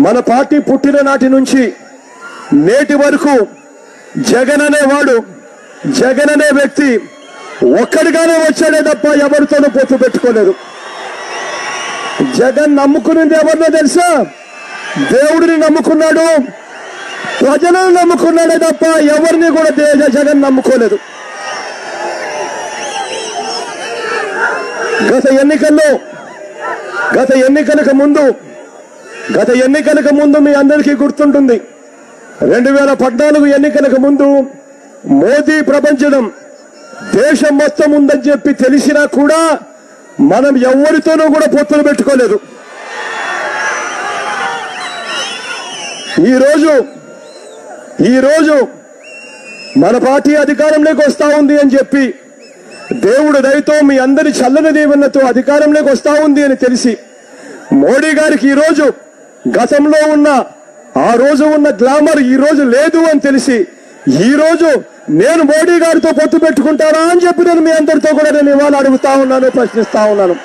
మన పార్టీ పుట్టిన నాటి నుంచి నేటి వరకు జగన్ అనేవాడు జగన్ అనే వ్యక్తి ఒక్కడిగానే వచ్చాడే తప్ప ఎవరితోనూ పొత్తు పెట్టుకోలేదు. జగన్ నమ్ముకునేది ఎవరినో తెలుసా? దేవుడిని నమ్ముకున్నాడు ప్రజలను నమ్ముకున్నాడే తప్ప ఎవరిని కూడా జగన్ నమ్ముకోలేదు. గత ఎన్నికల్లో గత ఎన్నికలకు ముందు గత ఎన్నికలకు ముందు మీ అందరికీ గుర్తుంటుంది. రెండు వేల పద్నాలుగు ఎన్నికలకు ముందు మోదీ ప్రపంచం దేశం మొత్తం ఉందని చెప్పి తెలిసినా కూడా మనం ఎవరితోనూ కూడా పొత్తులు పెట్టుకోలేదు. ఈరోజు ఈరోజు మన పార్టీ అధికారంలోకి వస్తా ఉంది అని చెప్పి దేవుడు దయతో మీ అందరి చల్లని దీవెనతో అధికారంలోకి వస్తా ఉంది అని తెలిసి మోడీ గారికి ఈరోజు గతంలో ఉన్న ఆ రోజు ఉన్న గ్లామర్ ఈ రోజు లేదు అని తెలిసి ఈ రోజు నేను మోడీ గారితో పొత్తు పెట్టుకుంటారా అని చెప్పి నేను మీ అందరితో కూడా నేను ఇవాళ అడుగుతా ఉన్నాను ప్రశ్నిస్తా ఉన్నాను.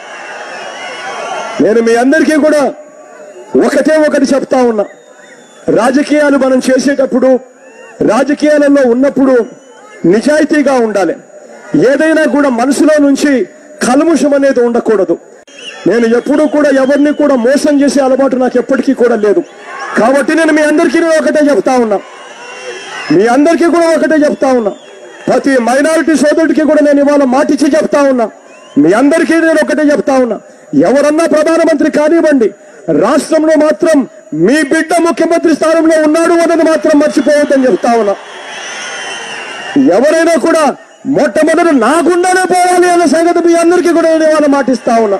నేను మీ అందరికీ కూడా ఒకటే ఒకటి చెప్తా ఉన్నా. రాజకీయాలు మనం చేసేటప్పుడు రాజకీయాలలో ఉన్నప్పుడు నిజాయితీగా ఉండాలి. ఏదైనా కూడా మనసులో నుంచి కల్ముషం అనేది ఉండకూడదు. నేను ఎప్పుడూ కూడా ఎవరిని కూడా మోసం చేసే అలవాటు నాకు ఎప్పటికీ కూడా లేదు. కాబట్టి నేను మీ అందరికీ నేను ఒకటే చెప్తా ఉన్నా. మీ అందరికీ కూడా ఒకటే చెప్తా ఉన్నా. ప్రతి మైనారిటీ సోదరుడికి కూడా నేను ఇవాళ మాటిచ్చి చెప్తా ఉన్నా. మీ అందరికీ నేను ఒకటే చెప్తా ఉన్నా. ఎవరన్నా ప్రధానమంత్రి కానివ్వండి రాష్ట్రంలో మాత్రం మీ బిడ్డ ముఖ్యమంత్రి స్థానంలో ఉన్నాడు అన్నది మాత్రం మర్చిపోవద్దని చెప్తా ఉన్నా. ఎవరైనా కూడా మొట్టమొదటి నాకుండానే పోవాలి అన్న సంగతి మీ అందరికీ కూడా నేను ఇవాళ మాటిస్తా ఉన్నా.